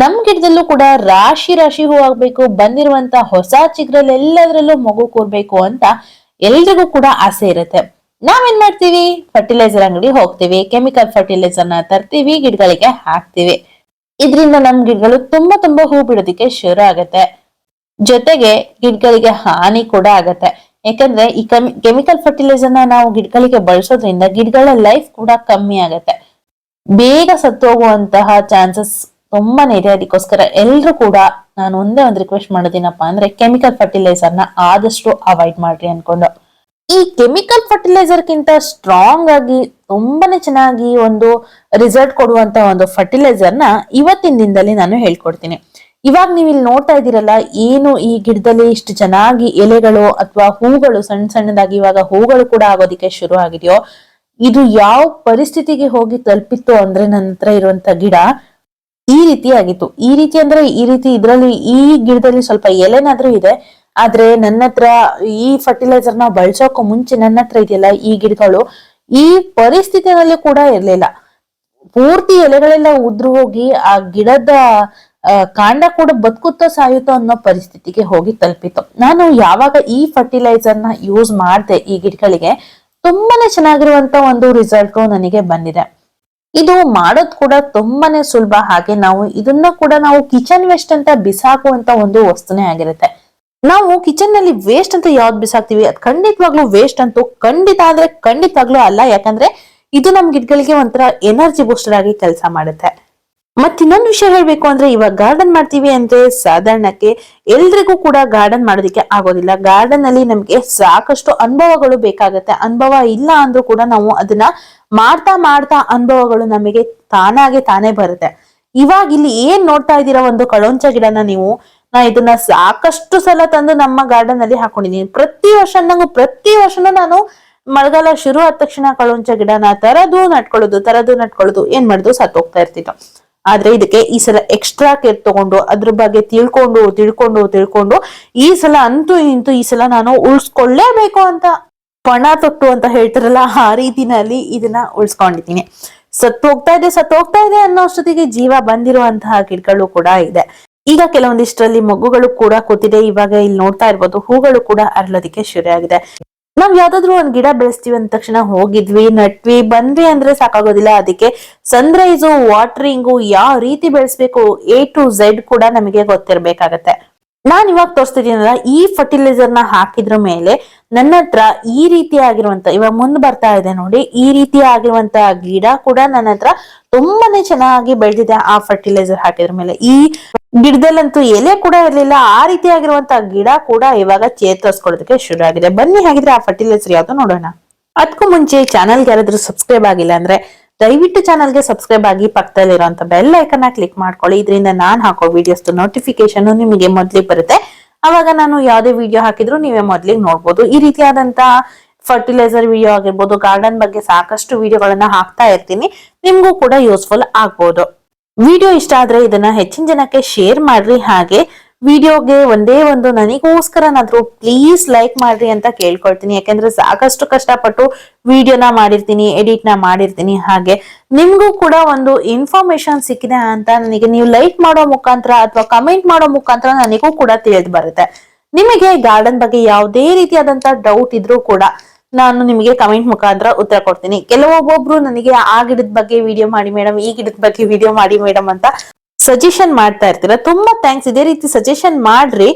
ನಮ್ ಗಿಡದಲ್ಲೂ ಕೂಡ ರಾಶಿ ರಾಶಿ ಹೂ ಆಗ್ಬೇಕು, ಬಂದಿರುವಂತ ಹೊಸ ಚಿಗ್ರಲ್ಲೆಲ್ಲದರಲ್ಲೂ ಮಗು ಕೂರ್ಬೇಕು ಅಂತ ಎಲ್ರಿಗೂ ಕೂಡ ಆಸೆ ಇರುತ್ತೆ. ನಾವೇನ್ ಮಾಡ್ತೀವಿ? ಫರ್ಟಿಲೈಸರ್ ಅಂಗಡಿ ಹೋಗ್ತೀವಿ ಕೆಮಿಕಲ್ ಫರ್ಟಿಲೈಸರ್ನ ತರ್ತೀವಿ, ಗಿಡಗಳಿಗೆ ಹಾಕ್ತಿವಿ. ಇದರಿಂದ ನಮ್ ಗಿಡಗಳು ತುಂಬಾ ತುಂಬಾ ಹೂ ಬಿಡೋದಿಕ್ಕೆ ಶುರು ಆಗತ್ತೆ. ಜೊತೆಗೆ ಗಿಡಗಳಿಗೆ ಹಾನಿ ಕೂಡ ಆಗತ್ತೆ. ಯಾಕಂದ್ರೆ ಈ ಕೆಮಿಕಲ್ ಫರ್ಟಿಲೈಸರ್ನ ನಾವು ಗಿಡಗಳಿಗೆ ಬಳಸೋದ್ರಿಂದ ಗಿಡಗಳ ಲೈಫ್ ಕೂಡ ಕಮ್ಮಿ ಆಗತ್ತೆ. ಬೇಗ ಸತ್ತೋಗುವಂತಹ ಚಾನ್ಸಸ್ ತುಂಬಾನೇ ಇದೆ. ಅದಕ್ಕೋಸ್ಕರ ಎಲ್ಲರೂ ಕೂಡ ನಾನು ಒಂದೇ ಒಂದು ರಿಕ್ವೆಸ್ಟ್ ಮಾಡೋದೇನಪ್ಪ ಅಂದ್ರೆ ಕೆಮಿಕಲ್ ಫರ್ಟಿಲೈಸರ್ನ ಆದಷ್ಟು ಅವಾಯ್ಡ್ ಮಾಡ್ರಿ ಅನ್ಕೊಂಡು. ಈ ಕೆಮಿಕಲ್ ಫರ್ಟಿಲೈಸರ್ ಗಿಂತ ಸ್ಟ್ರಾಂಗ್ ಆಗಿ ತುಂಬಾನೇ ಚೆನ್ನಾಗಿ ಒಂದು ರಿಸಲ್ಟ್ ಕೊಡುವಂತ ಒಂದು ಫರ್ಟಿಲೈಸರ್ನ ಇವತ್ತಿನ ದಿನದಲ್ಲಿ ನಾನು ಹೇಳ್ಕೊಡ್ತೀನಿ. ಇವಾಗ ನೀವು ಇಲ್ಲಿ ನೋಡ್ತಾ ಇದ್ದೀರಲ್ಲ, ಏನು ಈ ಗಿಡದಲ್ಲಿ ಇಷ್ಟು ಚೆನ್ನಾಗಿ ಎಲೆಗಳು ಅಥವಾ ಹೂಗಳು ಸಣ್ಣ ಸಣ್ಣದಾಗಿ ಇವಾಗ ಹೂಗಳು ಕೂಡ ಆಗೋದಿಕ್ಕೆ ಶುರು ಆಗಿದೆಯೋ, ಇದು ಯಾವ ಪರಿಸ್ಥಿತಿಗೆ ಹೋಗಿ ತಲುಪಿತ್ತು ಅಂದ್ರೆ ನನ್ನ ಹತ್ರ ಇರುವಂತ ಗಿಡ ಈ ರೀತಿ ಆಗಿತ್ತು. ಈ ರೀತಿ ಅಂದ್ರೆ ಈ ರೀತಿ ಇದ್ರಲ್ಲಿ ಈ ಗಿಡದಲ್ಲಿ ಸ್ವಲ್ಪ ಎಲೆನಾದ್ರೂ ಇದೆ, ಆದ್ರೆ ನನ್ನ ಹತ್ರ ಈ ಫರ್ಟಿಲೈಸರ್ನ ಬಳಸೋಕ ಮುಂಚೆ ನನ್ನ ಹತ್ರ ಇದೆಯಲ್ಲ ಈ ಗಿಡಗಳು, ಈ ಪರಿಸ್ಥಿತಿನಲ್ಲಿ ಕೂಡ ಇರ್ಲಿಲ್ಲ. ಪೂರ್ತಿ ಎಲೆಗಳೆಲ್ಲ ಉದ್ರು ಹೋಗಿ ಆ ಗಿಡದ ಕಾಂಡ ಕೂಡ ಬದುಕುತ್ತೋ ಸಾಯುತ್ತೋ ಅನ್ನೋ ಪರಿಸ್ಥಿತಿಗೆ ಹೋಗಿ ತಲುಪಿತ್ತು. ನಾನು ಯಾವಾಗ ಈ ಫರ್ಟಿಲೈಸರ್ನ ಯೂಸ್ ಮಾಡಿದೆ ಈ ಗಿಡಗಳಿಗೆ, ತುಂಬಾನೇ ಚೆನ್ನಾಗಿರುವಂತ ಒಂದು ರಿಸಲ್ಟ್ ನನಗೆ ಬಂದಿದೆ. ಇದು ಮಾಡೋದ್ ಕೂಡ ತುಂಬಾನೇ ಸುಲಭ. ಹಾಗೆ ನಾವು ಇದನ್ನ ಕೂಡ ನಾವು ಕಿಚನ್ ವೇಸ್ಟ್ ಅಂತ ಬಿಸಾಕುವಂತ ಒಂದು ವಸ್ತುನೇ ಆಗಿರುತ್ತೆ. ನಾವು ಕಿಚನ್ನಲ್ಲಿ ವೇಸ್ಟ್ ಅಂತ ಯಾವ್ದು ಬಿಸಾಕ್ತಿವಿ? ಅದ್ ಖಂಡಿತವಾಗ್ಲೂ ವೇಸ್ಟ್ ಅಂತೂ ಖಂಡಿತ ಆದ್ರೆ ಖಂಡಿತವಾಗ್ಲೂ ಅಲ್ಲ. ಯಾಕಂದ್ರೆ ಇದು ನಮ್ ಗಿಡಗಳಿಗೆ ಒಂಥರ ಎನರ್ಜಿ ಬೂಸ್ಟರ್ ಆಗಿ ಕೆಲಸ ಮಾಡುತ್ತೆ. ಮತ್ ಇನ್ನೊಂದು ವಿಷಯ ಹೇಳ್ಬೇಕು ಅಂದ್ರೆ ಇವಾಗ ಗಾರ್ಡನ್ ಮಾಡ್ತೀವಿ ಅಂದ್ರೆ ಸಾಧಾರಣಕ್ಕೆ ಎಲ್ರಿಗೂ ಕೂಡ ಗಾರ್ಡನ್ ಮಾಡೋದಿಕ್ಕೆ ಆಗೋದಿಲ್ಲ. ಗಾರ್ಡನ್ ಅಲ್ಲಿ ನಮ್ಗೆ ಸಾಕಷ್ಟು ಅನುಭವಗಳು ಬೇಕಾಗತ್ತೆ. ಅನುಭವ ಇಲ್ಲ ಅಂದ್ರೂ ಕೂಡ ನಾವು ಅದನ್ನ ಮಾಡ್ತಾ ಮಾಡ್ತಾ ಅನುಭವಗಳು ನಮಗೆ ತಾನಾಗೆ ತಾನೇ ಬರುತ್ತೆ. ಇವಾಗ ಇಲ್ಲಿ ಏನ್ ನೋಡ್ತಾ ಇದ್ದೀರಾ ಒಂದು ಕಳೋಂಚ ಗಿಡನ ನೀವು? ನಾ ಇದನ್ನ ಸಾಕಷ್ಟು ಸಲ ತಂದು ನಮ್ಮ ಗಾರ್ಡನ್ ಅಲ್ಲಿ ಹಾಕೊಂಡಿದ್ದೀನಿ ಪ್ರತಿ ವರ್ಷ ನಂಗೆ ಪ್ರತಿ ವರ್ಷನೂ ನಾನು ಮಳೆಗಾಲ ಶುರು ಆದ ತಕ್ಷಣ ಕಳೋಂಚ ಗಿಡನ ತರದು ನಟ್ಕೊಳ್ಳೋದು ತರದು ನಟ್ಕೊಳ್ಳೋದು ಏನ್ ಮಾಡುದು ಸತ್ತೋಗ್ತಾ ಇರ್ತಿತ್ತು. ಆದ್ರೆ ಇದಕ್ಕೆ ಈ ಸಲ ಎಕ್ಸ್ಟ್ರಾ ಕೇರ್ ತಗೊಂಡು ಅದ್ರ ಬಗ್ಗೆ ತಿಳ್ಕೊಂಡು ತಿಳ್ಕೊಂಡು ತಿಳ್ಕೊಂಡು ಈ ಸಲ ಅಂತೂ ಇಂತೂ ಈ ಸಲ ನಾನು ಉಳ್ಸ್ಕೊಳ್ಳೇಬೇಕು ಅಂತ ಪಣ ತೊಟ್ಟು ಅಂತ ಹೇಳ್ತಾರಲ್ಲ ಆ ರೀತಿನಲ್ಲಿ ಇದನ್ನ ಉಳ್ಸ್ಕೊಂಡಿದ್ದೀನಿ. ಸತ್ತು ಹೋಗ್ತಾ ಇದೆ ಸತ್ತು ಹೋಗ್ತಾ ಇದೆ ಅನ್ನೋ ಅಷ್ಟೊತ್ತಿಗೆ ಜೀವ ಬಂದಿರುವಂತಹ ಗಿಡಗಳು ಕೂಡ ಇದೆ. ಈಗ ಕೆಲವೊಂದಿಷ್ಟರಲ್ಲಿ ಮಗುಗಳು ಕೂಡ ಕೂತಿದೆ. ಇವಾಗ ಇಲ್ಲಿ ನೋಡ್ತಾ ಇರ್ಬೋದು, ಹೂಗಳು ಕೂಡ ಅರಳೋದಿಕ್ಕೆ ಶುರು ಆಗಿದೆ ನಾವ್ ಯಾವ್ದಾದ್ರು ಒಂದ್ ಗಿಡ ಬೆಳೆಸ್ತೀವಿ ಅಂದ ತಕ್ಷಣ ಹೋಗಿದ್ವಿ, ನಟ್ವಿ, ಬಂದ್ವಿ ಅಂದ್ರೆ ಸಾಕಾಗೋದಿಲ್ಲ. ಅದಕ್ಕೆ ಸನ್ರೈಸು ವಾಟರಿಂಗು ಯಾವ ರೀತಿ ಬೆಳೆಸ್ಬೇಕು ಎ ಟು ಝೆಡ್ ಕೂಡ ನಮಗೆ ಗೊತ್ತಿರ್ಬೇಕಾಗತ್ತೆ. ನಾನ್ ಇವಾಗ ತೋರಿಸ್ತಿದ್ದೀನಲ್ಲ ಈ ಫರ್ಟಿಲೈಸರ್ನ ಹಾಕಿದ್ರ ಮೇಲೆ ನನ್ನ ಹತ್ರ ಈ ರೀತಿ ಆಗಿರುವಂತ ಇವಾಗ ಮುಂದ್ ಬರ್ತಾ ಇದೆ ನೋಡಿ, ಈ ರೀತಿ ಆಗಿರುವಂತ ಗಿಡ ಕೂಡ ನನ್ನ ಹತ್ರ ತುಂಬಾನೇ ಚೆನ್ನಾಗಿ ಬೆಳೆದಿದೆ ಆ ಫರ್ಟಿಲೈಸರ್ ಹಾಕಿದ್ರ ಮೇಲೆ. ಈ ಗಿಡದಲ್ಲಂತೂ ಎಲೆ ಕೂಡ ಇರಲಿಲ್ಲ, ಆ ರೀತಿ ಆಗಿರುವಂತ ಗಿಡ ಕೂಡ ಇವಾಗ ಚೇತರಿಸ್ಕೊಳ್ಳೋದಕ್ಕೆ ಶುರು ಆಗಿದೆ. ಬನ್ನಿ, ಹಾಗಿದ್ರೆ ಆ ಫರ್ಟಿಲೈಸರ್ ಯಾವ್ದು ನೋಡೋಣ. ಅದಕ್ಕೂ ಮುಂಚೆ ಚಾನಲ್ಗೆ ಯಾರಾದ್ರೂ ಸಬ್ಸ್ಕ್ರೈಬ್ ಆಗಿಲ್ಲ ಅಂದ್ರೆ ದಯವಿಟ್ಟು ಚಾನಲ್ಗೆ ಸಬ್ಸ್ಕ್ರೈಬ್ ಆಗಿ ಪಕ್ಕದಲ್ಲಿರುವಂತ ಬೆಲ್ ಐಕನ್ ಕ್ಲಿಕ್ ಮಾಡ್ಕೊಳ್ಳಿ. ಇದರಿಂದ ನಾನು ಹಾಕೋ ವಿಡಿಯೋಸ್ ನೋಟಿಫಿಕೇಶನ್ ನಿಮಗೆ ಮೊದ್ಲಿಗೆ ಬರುತ್ತೆ. ಅವಾಗ ನಾನು ಯಾವುದೇ ವಿಡಿಯೋ ಹಾಕಿದ್ರು ನೀವೇ ಮೊದ್ಲಿಗೆ ನೋಡ್ಬೋದು. ಈ ರೀತಿಯಾದಂತ ಫರ್ಟಿಲೈಸರ್ ವಿಡಿಯೋ ಆಗಿರ್ಬೋದು ಗಾರ್ಡನ್ ಬಗ್ಗೆ ಸಾಕಷ್ಟು ವಿಡಿಯೋಗಳನ್ನ ಹಾಕ್ತಾ ಇರ್ತೀನಿ. ನಿಮ್ಗೂ ಕೂಡ ಯೂಸ್ಫುಲ್ ಆಗ್ಬೋದು. ವಿಡಿಯೋ ಇಷ್ಟ ಆದ್ರೆ ಇದನ್ನ ಹೆಚ್ಚಿನ ಜನಕ್ಕೆ ಶೇರ್ ಮಾಡ್ರಿ. ಹಾಗೆ ವಿಡಿಯೋಗೆ ಒಂದೇ ಒಂದು ನನಗೋಸ್ಕರನಾದ್ರೂ ಪ್ಲೀಸ್ ಲೈಕ್ ಮಾಡ್ರಿ ಅಂತ ಕೇಳ್ಕೊಳ್ತೀನಿ. ಯಾಕಂದ್ರೆ ಸಾಕಷ್ಟು ಕಷ್ಟಪಟ್ಟು ವಿಡಿಯೋನ ಮಾಡಿರ್ತೀನಿ ಎಡಿಟ್ನ ಮಾಡಿರ್ತೀನಿ. ಹಾಗೆ ನಿಮ್ಗೂ ಕೂಡ ಒಂದು ಇನ್ಫಾರ್ಮೇಶನ್ ಸಿಕ್ಕಿದೆ ಅಂತ ನನಗೆ ನೀವು ಲೈಕ್ ಮಾಡೋ ಮುಖಾಂತರ ಅಥವಾ ಕಮೆಂಟ್ ಮಾಡೋ ಮುಖಾಂತರ ನನಗೂ ಕೂಡ ತಿಳಿದು ಬರುತ್ತೆ. ನಿಮಗೆ ಗಾರ್ಡನ್ ಬಗ್ಗೆ ಯಾವುದೇ ರೀತಿಯಾದಂತ ಡೌಟ್ ಇದ್ರೂ ಕೂಡ ನಾನು ನಿಮಗೆ ಕಮೆಂಟ್ ಮುಖಾಂತರ ಉತ್ತರ ಕೊಡ್ತೀನಿ. ಕೆಲವೊಬ್ಬೊಬ್ರು ನನಗೆ ಆ ಗಿಡದ ಬಗ್ಗೆ ವಿಡಿಯೋ ಮಾಡಿ ಮೇಡಮ್ ಈ ಗಿಡದ ಬಗ್ಗೆ ವಿಡಿಯೋ ಮಾಡಿ ಮೇಡಮ್ ಅಂತ ಸಜೆಷನ್ ಮಾಡ್ತಾ ಇರ್ತೀರ? ತುಂಬಾ ಥ್ಯಾಂಕ್ಸ್ ಇದೇ ರೀತಿ ಸಜೆಷನ್ ಮಾಡ್ರಿ.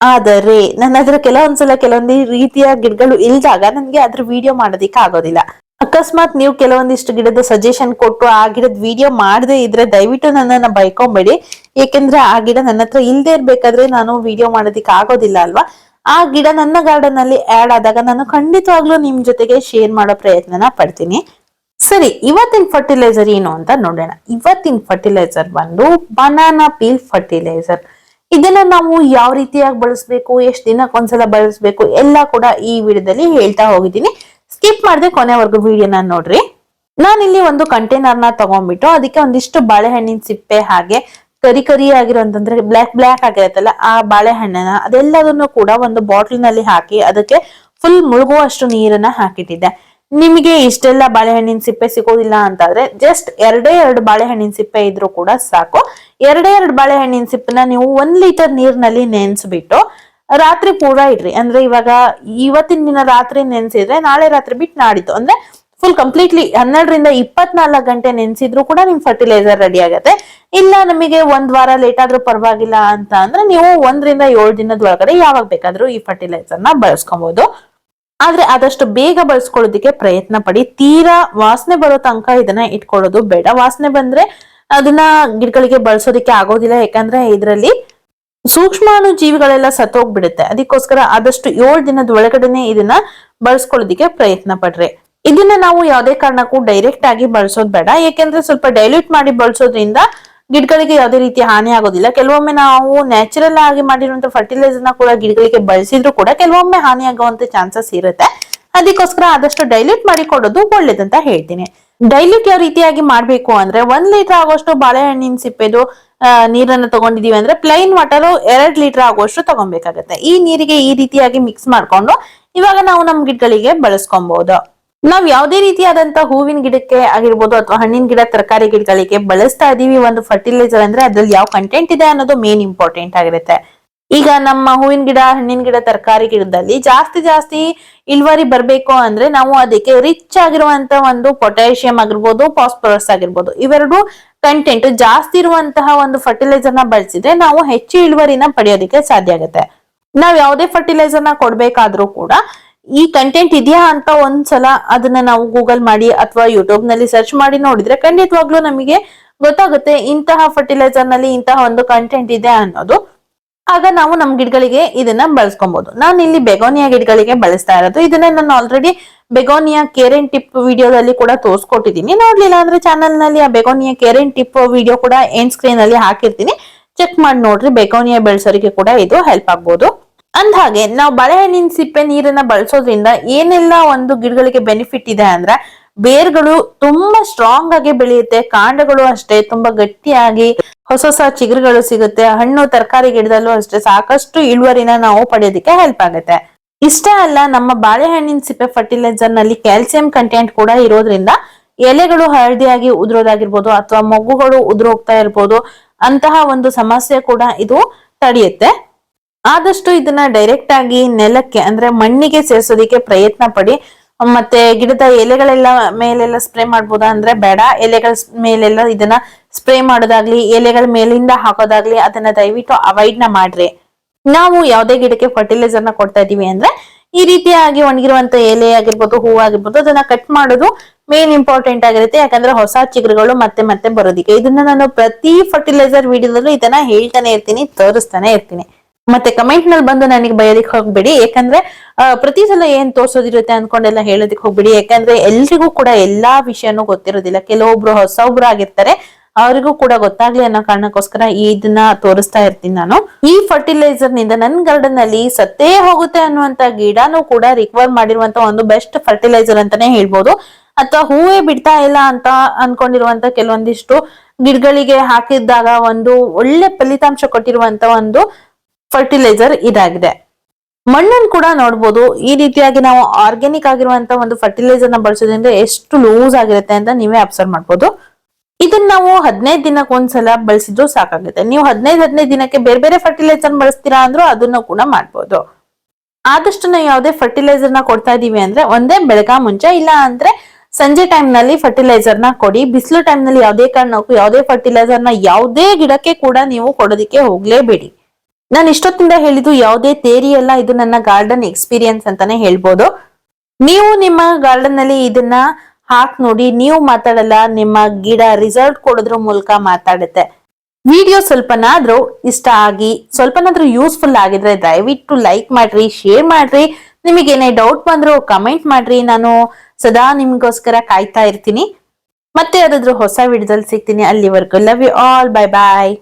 ಆದರೆ, ನನ್ನ ಹತ್ರ ಕೆಲವೊಂದ್ಸಲ ಕೆಲವೊಂದು ರೀತಿಯ ಗಿಡಗಳು ಇಲ್ದಾಗ ನನ್ಗೆ ಅದ್ರ ವಿಡಿಯೋ ಮಾಡೋದಿಕ್ಕೆ ಆಗೋದಿಲ್ಲ. ಅಕಸ್ಮಾತ್ ನೀವು ಕೆಲವೊಂದಿಷ್ಟು ಗಿಡದ ಸಜೆಷನ್ ಕೊಟ್ಟು ಆ ಗಿಡದ ವಿಡಿಯೋ ಮಾಡದೇ ಇದ್ರೆ ದಯವಿಟ್ಟು ನನ್ನನ್ನ ಬೈಕೊಂಬೇಡಿ. ಏಕೆಂದ್ರೆ ಆ ಗಿಡ ನನ್ನ ಹತ್ರ ಇಲ್ದೆ ಇರ್ಬೇಕಾದ್ರೆ ನಾನು ವಿಡಿಯೋ ಮಾಡೋದಿಕ್ಕೆ ಆಗೋದಿಲ್ಲ ಅಲ್ವಾ? ಆ ಗಿಡ ನನ್ನ ಗಾರ್ಡನ್ ಅಲ್ಲಿ ಆಡ್ ಆದಾಗ ನಾನು ಖಂಡಿತವಾಗ್ಲೂ ನಿಮ್ ಜೊತೆಗೆ ಶೇರ್ ಮಾಡೋ ಪ್ರಯತ್ನನ ಪಡ್ತೀನಿ. ಸರಿ, ಇವತ್ತಿನ ಫರ್ಟಿಲೈಸರ್ ಏನು ಅಂತ ನೋಡೋಣ. ಇವತ್ತಿನ ಫರ್ಟಿಲೈಸರ್ ಬಂದು ಬನಾನಾ ಪೀಲ್ ಫರ್ಟಿಲೈಸರ್ ಇದನ್ನ ನಾವು ಯಾವ ರೀತಿಯಾಗಿ ಬಳಸಬೇಕು, ಎಷ್ಟು ದಿನಕ್ಕೆ ಒಂದ್ಸಲ ಬಳಸಬೇಕು, ಎಲ್ಲ ಕೂಡ ಈ ವಿಡಿಯೋದಲ್ಲಿ ಹೇಳ್ತಾ ಹೋಗಿದ್ದೀನಿ. ಸ್ಕಿಪ್ ಮಾಡದೆ ಕೊನೆವರೆಗೂ ವಿಡಿಯೋನ ನೋಡ್ರಿ. ಇಲ್ಲಿ ಒಂದು ಕಂಟೈನರ್ನ ತಗೊಂಡ್ಬಿಟ್ಟು ಅದಕ್ಕೆ ಒಂದಿಷ್ಟು ಬಾಳೆಹಣ್ಣಿನ ಸಿಪ್ಪೆ ಹಾಗೆ ಕರಿ ಕರಿ ಆಗಿರುವಂತಂದ್ರೆ ಬ್ಲಾಕ್ ಬ್ಲ್ಯಾಕ್ ಆಗಿರತ್ತಲ್ಲ, ಆ ಬಾಳೆಹಣ್ಣನ ಅದೆಲ್ಲದನ್ನು ಕೂಡ ಒಂದು ಬಾಟ್ಲಿನಲ್ಲಿ ಹಾಕಿ ಅದಕ್ಕೆ ಫುಲ್ ಮುಳುಗುವಷ್ಟು ನೀರನ್ನ ಹಾಕಿಟ್ಟಿದ್ದೆ. ನಿಮಗೆ ಇಷ್ಟೆಲ್ಲ ಬಾಳೆಹಣ್ಣಿನ ಸಿಪ್ಪೆ ಸಿಗೋದಿಲ್ಲ ಅಂತಾದ್ರೆ ಜಸ್ಟ್ ಎರಡೇ ಎರಡು ಬಾಳೆಹಣ್ಣಿನ ಸಿಪ್ಪೆ ಇದ್ರೂ ಕೂಡ ಸಾಕು. ಎರಡೇ ಎರಡು ಬಾಳೆಹಣ್ಣಿನ ಸಿಪ್ಪನ್ನ ನೀವು ಒಂದ್ ಲೀಟರ್ ನೀರ್ನಲ್ಲಿ ನೆನ್ಸ್ಬಿಟ್ಟು ರಾತ್ರಿ ಪೂರ ಇಡ್ರಿ. ಅಂದ್ರೆ ಇವಾಗ ಇವತ್ತಿನ ದಿನ ರಾತ್ರಿ ನೆನ್ಸಿದ್ರೆ ನಾಳೆ ರಾತ್ರಿ ಬಿಟ್ಟು ನಾಡಿದ್ದು. ಅಂದ್ರೆ ಫುಲ್ ಕಂಪ್ಲೀಟ್ಲಿ ಹನ್ನೆರಡರಿಂದ ಇಪ್ಪತ್ನಾಲ್ಕು ಗಂಟೆ ನೆನ್ಸಿದ್ರು ಕೂಡ ನಿಮ್ ಫರ್ಟಿಲೈಸರ್ ರೆಡಿ ಆಗತ್ತೆ. ಇಲ್ಲ ನಮಗೆ ಒಂದ್ ವಾರ ಲೇಟ್ ಆದ್ರೂ ಪರವಾಗಿಲ್ಲ ಅಂತ ಅಂದ್ರೆ ನೀವು ಒಂದರಿಂದ ಏಳು ದಿನದ ಒಳಗಡೆ ಯಾವಾಗ ಬೇಕಾದ್ರೂ ಈ ಫರ್ಟಿಲೈಸರ್ನ ಬಳಸ್ಕೊಬಹುದು ಆದ್ರೆ ಆದಷ್ಟು ಬೇಗ ಬಳಸ್ಕೊಳ್ಳೋದಿಕ್ಕೆ ಪ್ರಯತ್ನ ಪಡಿ. ತೀರಾ ವಾಸನೆ ಬರೋ ತನಕ ಇದನ್ನ ಇಟ್ಕೊಳ್ಳೋದು ಬೇಡ. ವಾಸನೆ ಬಂದ್ರೆ ಅದನ್ನ ಗಿಡಗಳಿಗೆ ಬಳಸೋದಿಕ್ಕೆ ಆಗೋದಿಲ್ಲ. ಯಾಕಂದ್ರೆ ಇದರಲ್ಲಿ ಸೂಕ್ಷ್ಮಾಣು ಜೀವಿಗಳೆಲ್ಲ ಸತ್ತೋಗ್ಬಿಡುತ್ತೆ. ಅದಕ್ಕೋಸ್ಕರ ಆದಷ್ಟು ಏಳು ದಿನದ ಒಳಗಡೆನೆ ಇದನ್ನ ಬಳಸ್ಕೊಳ್ಳೋದಿಕ್ಕೆ ಪ್ರಯತ್ನ ಪಡ್ರಿ. ಇದನ್ನ ನಾವು ಯಾವುದೇ ಕಾರಣಕ್ಕೂ ಡೈರೆಕ್ಟ್ ಆಗಿ ಬಳಸೋದ್ ಬೇಡ. ಯಾಕೆಂದ್ರೆ ಸ್ವಲ್ಪ ಡೈಲ್ಯೂಟ್ ಮಾಡಿ ಬಳಸೋದ್ರಿಂದ ಗಿಡಗಳಿಗೆ ಯಾವುದೇ ರೀತಿ ಹಾನಿ ಆಗೋದಿಲ್ಲ. ಕೆಲವೊಮ್ಮೆ ನಾವು ನ್ಯಾಚುರಲ್ ಆಗಿ ಮಾಡಿರುವಂತ ಫರ್ಟಿಲೈಸರ್ನ ಕೂಡ ಗಿಡಗಳಿಗೆ ಬಳಸಿದ್ರು ಕೂಡ ಕೆಲವೊಮ್ಮೆ ಹಾನಿ ಆಗುವಂತ ಚಾನ್ಸಸ್ ಇರುತ್ತೆ. ಅದಕ್ಕೋಸ್ಕರ ಆದಷ್ಟು ಡೈಲ್ಯೂಟ್ ಮಾಡಿ ಕೊಡೋದು ಒಳ್ಳೇದಂತ ಹೇಳ್ತೀನಿ. ಡೈಲ್ಯೂಟ್ ಯಾವ ರೀತಿಯಾಗಿ ಮಾಡ್ಬೇಕು ಅಂದ್ರೆ ಒಂದ್ ಲೀಟರ್ ಆಗೋಷ್ಟು ಬಾಳೆಹಣ್ಣಿನ ಸಿಪ್ಪೆದು ನೀರನ್ನ ತಗೊಂಡಿದೀವಿ ಅಂದ್ರೆ ಪ್ಲೈನ್ ವಾಟರ್ ಎರಡ್ ಲೀಟರ್ ಆಗುವಷ್ಟು ತಗೊಬೇಕಾಗತ್ತೆ. ಈ ನೀರಿಗೆ ಈ ರೀತಿಯಾಗಿ ಮಿಕ್ಸ್ ಮಾಡ್ಕೊಂಡು ಇವಾಗ ನಾವು ನಮ್ ಗಿಡಗಳಿಗೆ ಬಳಸ್ಕೊಬಹುದು ನಾವ್ ಯಾವ್ದೇ ರೀತಿಯಾದಂತ ಹೂವಿನ ಗಿಡಕ್ಕೆ ಆಗಿರ್ಬೋದು ಅಥವಾ ಹಣ್ಣಿನ ಗಿಡ, ತರಕಾರಿ ಗಿಡಗಳಿಗೆ ಬಳಸ್ತಾ ಇದೀವಿ ಒಂದು ಫರ್ಟಿಲೈಸರ್ ಅಂದ್ರೆ ಅದ್ರಲ್ಲಿ ಯಾವ ಕಂಟೆಂಟ್ ಇದೆ ಅನ್ನೋದು ಮೇನ್ ಇಂಪಾರ್ಟೆಂಟ್ ಆಗಿರುತ್ತೆ. ಈಗ ನಮ್ಮ ಹೂವಿನ ಗಿಡ, ಹಣ್ಣಿನ ಗಿಡ, ತರಕಾರಿ ಗಿಡದಲ್ಲಿ ಜಾಸ್ತಿ ಜಾಸ್ತಿ ಇಳುವರಿ ಬರ್ಬೇಕು ಅಂದ್ರೆ ನಾವು ಅದಕ್ಕೆ ರಿಚ್ ಆಗಿರುವಂತ ಒಂದು ಪೊಟ್ಯಾಷಿಯಂ ಆಗಿರ್ಬೋದು ಫಾಸ್ಫರಸ್ ಆಗಿರ್ಬೋದು, ಇವೆರಡು ಕಂಟೆಂಟ್ ಜಾಸ್ತಿ ಇರುವಂತಹ ಒಂದು ಫರ್ಟಿಲೈಸರ್ನ ಬಳಸಿದ್ರೆ ನಾವು ಹೆಚ್ಚು ಇಳುವರಿನ ಪಡೆಯೋದಕ್ಕೆ ಸಾಧ್ಯ ಆಗುತ್ತೆ. ನಾವ್ ಯಾವುದೇ ಫರ್ಟಿಲೈಸರ್ನ ಕೊಡ್ಬೇಕಾದ್ರೂ ಕೂಡ ಈ ಕಂಟೆಂಟ್ ಇದೆಯಾ ಅಂತ ಒಂದ್ಸಲ ಅದನ್ನ ನಾವು ಗೂಗಲ್ ಮಾಡಿ ಅಥವಾ ಯೂಟ್ಯೂಬ್ನಲ್ಲಿ ಸರ್ಚ್ ಮಾಡಿ ನೋಡಿದ್ರೆ ಖಂಡಿತವಾಗ್ಲೂ ನಮಗೆ ಗೊತ್ತಾಗುತ್ತೆ ಇಂತಹ ಫರ್ಟಿಲೈಸರ್ನಲ್ಲಿ ಇಂತಹ ಒಂದು ಕಂಟೆಂಟ್ ಇದೆ ಅನ್ನೋದು. ಆಗ ನಾವು ನಮ್ ಗಿಡಗಳಿಗೆ ಇದನ್ನ ಬಳಸ್ಕೊಬಹುದು ನಾನು ಇಲ್ಲಿ ಬೆಗೋನಿಯಾ ಗಿಡಗಳಿಗೆ ಬಳಸ್ತಾ ಇರೋದು. ಇದನ್ನ ನಾನು ಆಲ್ರೆಡಿ ಬೆಗೋನಿಯಾ ಕೇರೆನ್ ಟಿಪ್ ವಿಡಿಯೋದಲ್ಲಿ ಕೂಡ ತೋರಿಸ್ಕೊಟ್ಟಿದ್ದೀನಿ ನೋಡ್ಲಿಲ್ಲ ಅಂದ್ರೆ ಚಾನಲ್ನಲ್ಲಿ ಆ begonia care and tip video ಕೂಡ ಎಂಡ್ ಸ್ಕ್ರೀನ್ ಅಲ್ಲಿ ಹಾಕಿರ್ತೀನಿ. ಚೆಕ್ ಮಾಡಿ ನೋಡ್ರಿ, ಬೆಗೋನಿಯಾ ಬೆಳೆಸೋರಿಗೆ ಕೂಡ ಇದು ಹೆಲ್ಪ್ ಆಗ್ಬೋದು. ಅಂದ್ಹಾಗೆ, ನಾವು ಬಾಳೆಹಣ್ಣಿನ ಸಿಪ್ಪೆ ನೀರನ್ನ ಬಳಸೋದ್ರಿಂದ ಏನೆಲ್ಲ ಒಂದು ಗಿಡಗಳಿಗೆ ಬೆನಿಫಿಟ್ ಇದೆ ಅಂದ್ರೆ, ಬೇರ್ಗಳು ತುಂಬಾ ಸ್ಟ್ರಾಂಗ್ ಆಗಿ ಬೆಳೆಯುತ್ತೆ, ಕಾಂಡಗಳು ಅಷ್ಟೇ ತುಂಬಾ ಗಟ್ಟಿಯಾಗಿ ಹೊಸ ಹೊಸ ಚಿಗುರುಗಳು ಸಿಗುತ್ತೆ, ಹಣ್ಣು, ತರಕಾರಿ ಗಿಡದಲ್ಲೂ ಅಷ್ಟೇ ಸಾಕಷ್ಟು ಇಳುವರಿನ ನಾವು ಪಡೆಯೋದಕ್ಕೆ ಹೆಲ್ಪ್ ಆಗುತ್ತೆ. ಇಷ್ಟೇ ಅಲ್ಲ, ನಮ್ಮ ಬಾಳೆಹಣ್ಣಿನ ಸಿಪ್ಪೆ ಫರ್ಟಿಲೈಸರ್ನಲ್ಲಿ ಕ್ಯಾಲ್ಸಿಯಂ ಕಂಟೆಂಟ್ ಕೂಡ ಇರೋದ್ರಿಂದ, ಎಲೆಗಳು ಹಳದಿಯಾಗಿ ಉದುರೋದಾಗಿರ್ಬೋದು ಅಥವಾ ಮೊಗ್ಗುಗಳು ಉದುರೋಗ್ತಾ ಇರ್ಬೋದು, ಅಂತಹ ಒಂದು ಸಮಸ್ಯೆ ಕೂಡ ಇದು ತಡೆಯುತ್ತೆ. ಆದಷ್ಟು ಇದನ್ನ ಡೈರೆಕ್ಟ್ ಆಗಿ ನೆಲಕ್ಕೆ ಅಂದ್ರೆ ಮಣ್ಣಿಗೆ ಸೇರಿಸೋದಿಕ್ಕೆ ಪ್ರಯತ್ನ ಪಡಿ. ಮತ್ತೆ ಗಿಡದ ಎಲೆಗಳೆಲ್ಲ ಮೇಲೆಲ್ಲ ಸ್ಪ್ರೇ ಮಾಡ್ಬೋದಾ ಅಂದ್ರೆ ಬೇಡ. ಎಲೆಗಳ ಮೇಲೆಲ್ಲ ಇದನ್ನ ಸ್ಪ್ರೇ ಮಾಡೋದಾಗ್ಲಿ, ಎಲೆಗಳ ಮೇಲಿಂದ ಹಾಕೋದಾಗ್ಲಿ ಅದನ್ನ ದಯವಿಟ್ಟು ಅವಾಯ್ಡ್ನ ಮಾಡ್ರಿ. ನಾವು ಯಾವುದೇ ಗಿಡಕ್ಕೆ ಫರ್ಟಿಲೈಸರ್ನ ಕೊಡ್ತಾ ಇದೀವಿ ಅಂದ್ರೆ ಈ ರೀತಿಯಾಗಿ ಒಣಗಿರುವಂತ ಎಲೆ ಆಗಿರ್ಬೋದು, ಹೂ ಆಗಿರ್ಬೋದು ಅದನ್ನ ಕಟ್ ಮಾಡೋದು ಮೇನ್ ಇಂಪಾರ್ಟೆಂಟ್ ಆಗಿರುತ್ತೆ. ಯಾಕಂದ್ರೆ ಹೊಸ ಚಿಗುರುಗಳು ಮತ್ತೆ ಮತ್ತೆ ಬರೋದಿಕ್ಕೆ. ಇದನ್ನ ನಾನು ಪ್ರತಿ ಫರ್ಟಿಲೈಸರ್ ವಿಡಿಯೋದಲ್ಲೂ ಇದನ್ನ ಹೇಳ್ತಾನೆ ಇರ್ತೀನಿ, ತೋರಿಸ್ತಾನೆ ಇರ್ತೀನಿ. ಮತ್ತೆ ಕಮೆಂಟ್ನಲ್ಲಿ ಬಂದು ನನಗೆ ಬಯೋದಿಕ್ ಹೋಗ್ಬೇಡಿ. ಯಾಕಂದ್ರೆ ಪ್ರತಿ ಸಲ ಏನ್ ತೋರ್ಸೋದಿರುತ್ತೆ ಅನ್ಕೊಂಡೆಲ್ಲ ಹೇಳೋದಿಕ್ ಹೋಗ್ಬೇಡಿ. ಯಾಕಂದ್ರೆ ಎಲ್ರಿಗೂ ಕೂಡ ಎಲ್ಲಾ ವಿಷಯನೂ ಗೊತ್ತಿರೋದಿಲ್ಲ. ಕೆಲವೊಬ್ರು ಹೊಸೊಬ್ರು ಆಗಿರ್ತಾರೆ. ಅವರಿಗೂ ಕೂಡ ಗೊತ್ತಾಗ್ಲಿ ಅನ್ನೋ ಕಾರಣಕ್ಕೋಸ್ಕರ ಇದನ್ನ ತೋರಿಸ್ತಾ ಇರ್ತೀನಿ ನಾನು. ಈ ಫರ್ಟಿಲೈಸರ್ನಿಂದ ನನ್ ಗಾರ್ಡನ್ ಅಲ್ಲಿ ಸತ್ತೇ ಹೋಗುತ್ತೆ ಅನ್ನುವಂತ ಗಿಡನೂ ಕೂಡ ರಿಕವರ್ ಮಾಡಿರುವಂತ ಒಂದು ಬೆಸ್ಟ್ ಫರ್ಟಿಲೈಸರ್ ಅಂತಾನೆ ಹೇಳ್ಬೋದು. ಅಥವಾ ಹೂವೇ ಬಿಡ್ತಾ ಇಲ್ಲ ಅಂತ ಅನ್ಕೊಂಡಿರುವಂತ ಕೆಲವೊಂದಿಷ್ಟು ಗಿಡಗಳಿಗೆ ಹಾಕಿದ್ದಾಗ ಒಂದು ಒಳ್ಳೆ ಫಲಿತಾಂಶ ಕೊಟ್ಟಿರುವಂತ ಒಂದು ಫರ್ಟಿಲೈಸರ್ ಇದಾಗಿದೆ. ಮಣ್ಣನ್ನು ಕೂಡ ನೋಡ್ಬೋದು. ಈ ರೀತಿಯಾಗಿ ನಾವು ಆರ್ಗ್ಯಾನಿಕ್ ಆಗಿರುವಂತ ಒಂದು ಫರ್ಟಿಲೈಸರ್ನ ಬಳಸೋದ್ರಿಂದ ಎಷ್ಟು ಲೂಸ್ ಆಗಿರುತ್ತೆ ಅಂತ ನೀವೇ ಅಬ್ಸರ್ವ್ ಮಾಡ್ಬೋದು. ಇದನ್ನ ನಾವು ಹದಿನೈದು ದಿನಕ್ಕೆ ಒಂದ್ಸಲ ಬಳಸಿದ್ರು ಸಾಕಾಗುತ್ತೆ. ನೀವು ಹದಿನೈದು ಹದಿನೈದು ದಿನಕ್ಕೆ ಬೇರೆ ಬೇರೆ ಫರ್ಟಿಲೈಸರ್ ಬಳಸ್ತೀರಾ ಅಂದ್ರೂ ಅದನ್ನು ಕೂಡ ಮಾಡ್ಬೋದು. ಆದಷ್ಟು ನಾವು ಯಾವುದೇ ಫರ್ಟಿಲೈಸರ್ನ ಕೊಡ್ತಾ ಇದೀವಿ ಅಂದ್ರೆ ಒಂದೇ ಬೆಳಗಾ ಮುಂಚೆ, ಇಲ್ಲ ಅಂದ್ರೆ ಸಂಜೆ ಟೈಮ್ನಲ್ಲಿ ಫರ್ಟಿಲೈಸರ್ನ ಕೊಡಿ. ಬಿಸಿಲು ಟೈಮ್ನಲ್ಲಿ ಯಾವುದೇ ಕಾರಣಕ್ಕೂ ಯಾವುದೇ ಫರ್ಟಿಲೈಸರ್ನ ಯಾವುದೇ ಗಿಡಕ್ಕೆ ಕೂಡ ನೀವು ಕೊಡೋದಿಕ್ಕೆ ಹೋಗ್ಲೇಬೇಡಿ. ನಾನು ಇಷ್ಟೊತ್ತಿಂದ ಹೇಳಿದ್ದು ಯಾವುದೇ ತೇರಿ ಅಲ್ಲ, ಇದು ನನ್ನ ಗಾರ್ಡನ್ ಎಕ್ಸ್ಪೀರಿಯನ್ಸ್ ಅಂತಾನೆ ಹೇಳ್ಬೋದು. ನೀವು ನಿಮ್ಮ ಗಾರ್ಡನ್ನಲ್ಲಿ ಇದನ್ನ ಹಾಕ್ ನೋಡಿ, ನೀವು ಮಾತಾಡಲ್ಲ, ನಿಮ್ಮ ಗಿಡ ರಿಸಲ್ಟ್ ಕೊಡೋದ್ರ ಮೂಲಕ ಮಾತಾಡುತ್ತೆ. ವಿಡಿಯೋ ಸ್ವಲ್ಪನಾದ್ರೂ ಇಷ್ಟ ಆಗಿ, ಸ್ವಲ್ಪನಾದ್ರೂ ಯೂಸ್ಫುಲ್ ಆಗಿದ್ರೆ ದಯವಿಟ್ಟು ಲೈಕ್ ಮಾಡ್ರಿ ಶೇರ್ ಮಾಡ್ರಿ. ನಿಮಗೆ ಏನೇ ಡೌಟ್ ಬಂದ್ರು ಕಮೆಂಟ್ ಮಾಡ್ರಿ. ನಾನು ಸದಾ ನಿಮ್ಗೋಸ್ಕರ ಕಾಯ್ತಾ ಇರ್ತೀನಿ. ಮತ್ತೆ ಯಾವ್ದಾದ್ರು ಹೊಸ ವಿಡಿಯೋದಲ್ಲಿ ಸಿಗ್ತೀನಿ. ಅಲ್ಲಿವರೆಗೂ love you all bye bye